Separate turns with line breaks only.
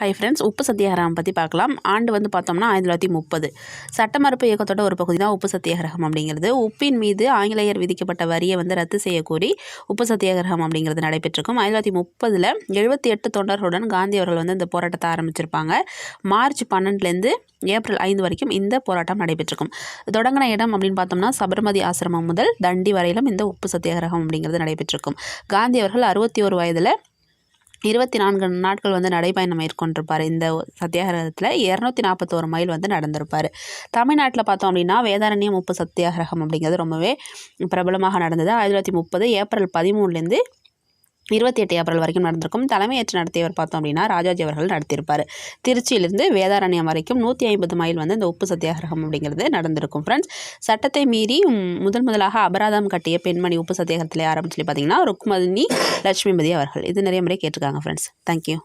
Hi friends உப்பு சத்தியாகிரகம் பற்றி பார்க்கலாம். ஆண்டு வந்து பார்த்தோம்னா ஆயிரத்தி தொள்ளாயிரத்தி முப்பது. சட்டமறுப்பு இயக்கத்தோட ஒரு பகுதி தான் உப்பு சத்தியாகிரகம் அப்படிங்கிறது. உப்பின் மீது ஆங்கிலேயர் விதிக்கப்பட்ட வரியை வந்து ரத்து செய்யக்கோரி உப்பு சத்தியாகிரகம் அப்படிங்கிறது நடைபெற்றிருக்கும். ஆயிரத்தி தொள்ளாயிரத்தி முப்பதில் எழுபத்தி எட்டு தொண்டர்களுடன் காந்தி அவர்கள் வந்து இந்த போராட்டத்தை ஆரம்பிச்சிருப்பாங்க. மார்ச் பன்னெண்டுலேருந்து ஏப்ரல் ஐந்து வரைக்கும் இந்த போராட்டம் நடைபெற்றிருக்கும். தொடங்கின இடம் அப்படின்னு பார்த்தோம்னா சபர்மதி ஆசிரமம் முதல் தண்டி வரையிலும் இந்த உப்பு சத்தியாகிரகம் அப்படிங்கிறது நடைபெற்றிருக்கும். காந்தி அவர்கள் அறுபத்தி ஒரு வயதில் இருபத்தி நான்கு நாட்கள் வந்து நடைப்பயணம் மேற்கொண்டிருப்பார். இந்த சத்தியாகிரகத்தில் இரநூத்தி நாற்பத்தோரு மைல் வந்து நடந்திருப்பார். தமிழ்நாட்டில் பார்த்தோம் அப்படின்னா வேதாரண்யம் உப்பு சத்தியாகிரகம் அப்படிங்கிறது ரொம்பவே பிரபலமாக நடந்தது. ஆயிரத்தி தொள்ளாயிரத்தி முப்பது ஏப்ரல் பதிமூணுலேருந்து இருபத்தி எட்டு ஏப்ரல் வரைக்கும் நடந்திருக்கும். தலைமையேற்று நடத்தியவர் பார்த்தோம் அப்படின்னா ராஜாஜி அவர்கள் நடத்தியிருப்பார். திருச்சியிலிருந்து வேதாரண்யம் வரைக்கும் நூற்றி ஐம்பது மைல் வந்து இந்த உப்பு சத்தியாகிரகம் அப்படிங்கிறது நடந்திருக்கும். ஃப்ரெண்ட்ஸ் சட்டத்தை மீறி முதன் முதல் முதலாக அபராதம் கட்டிய பெண்மணி உப்பு சத்தியாகிரகத்தில் ஆரம்பிச்சு பார்த்தீங்கன்னா ருக்மதினி லட்சுமிபதி அவர்கள். இது நிறைய முறை கேட்டிருக்காங்க ஃப்ரெண்ட்ஸ் தேங்க்யூ